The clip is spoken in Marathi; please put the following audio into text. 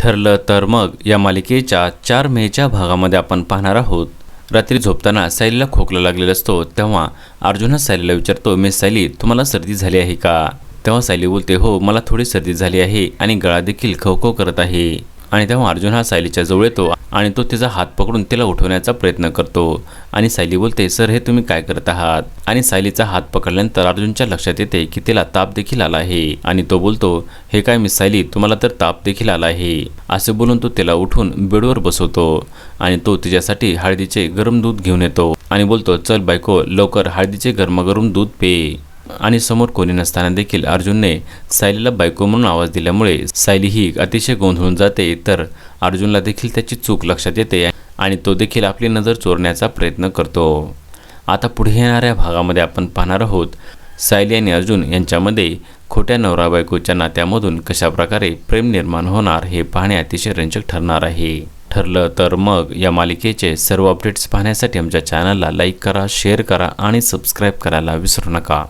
ठरलं तर मग या मालिकेच्या चार मेच्या भागामध्ये आपण पाहणार आहोत. रात्री झोपताना सायलीला खोकला लागलेला असतो तेव्हा अर्जुन हा सायलीला विचारतो मी सायली तुम्हाला सर्दी झाली आहे का? तेव्हा सायली बोलते हो मला थोडी सर्दी झाली आहे आणि गळा देखील खवखव करत आहे. आणि तेव्हा अर्जुन हा सायलीच्या जवळ येतो आणि तो तिचा हात पकडून तिला उठवण्याचा प्रयत्न करतो. आणि सायली बोलते सर हे तुम्ही काय करत आहात? आणि सायलीचा हात पकडल्यानंतर अर्जुनच्या लक्षात येते की तिला ताप देखील आला आहे. आणि तो बोलतो हे काय मिस सायली तुम्हाला तर ताप देखील आला आहे. असे बोलून तो तिला उठून बेडवर बसवतो आणि तो तिच्यासाठी हळदीचे गरम दूध घेऊन येतो आणि बोलतो चल बायको लवकर हळदीचे गरमागरम दूध पे. आणि समोर कोणी नसताना देखील अर्जुनने सायलीला बायको म्हणून आवाज दिल्यामुळे सायली ही अतिशय गोंधळून जाते तर अर्जुनला देखील त्याची चूक लक्षात येते आणि तो देखील आपली नजर चोरण्याचा प्रयत्न करतो. आता पुढे येणाऱ्या भागामध्ये आपण पाहणार आहोत सायली आणि अर्जुन यांच्यामध्ये खोट्या नवरा बायकोच्या नात्यामधून कशाप्रकारे प्रेम निर्माण होणार हे पाहणे अतिशय रंजक ठरणार आहे. ठरलं तर मग या मालिकेचे सर्व अपडेट्स पाहण्यासाठी आमच्या चॅनलला लाईक करा शेअर करा आणि सबस्क्राईब करायला विसरू नका.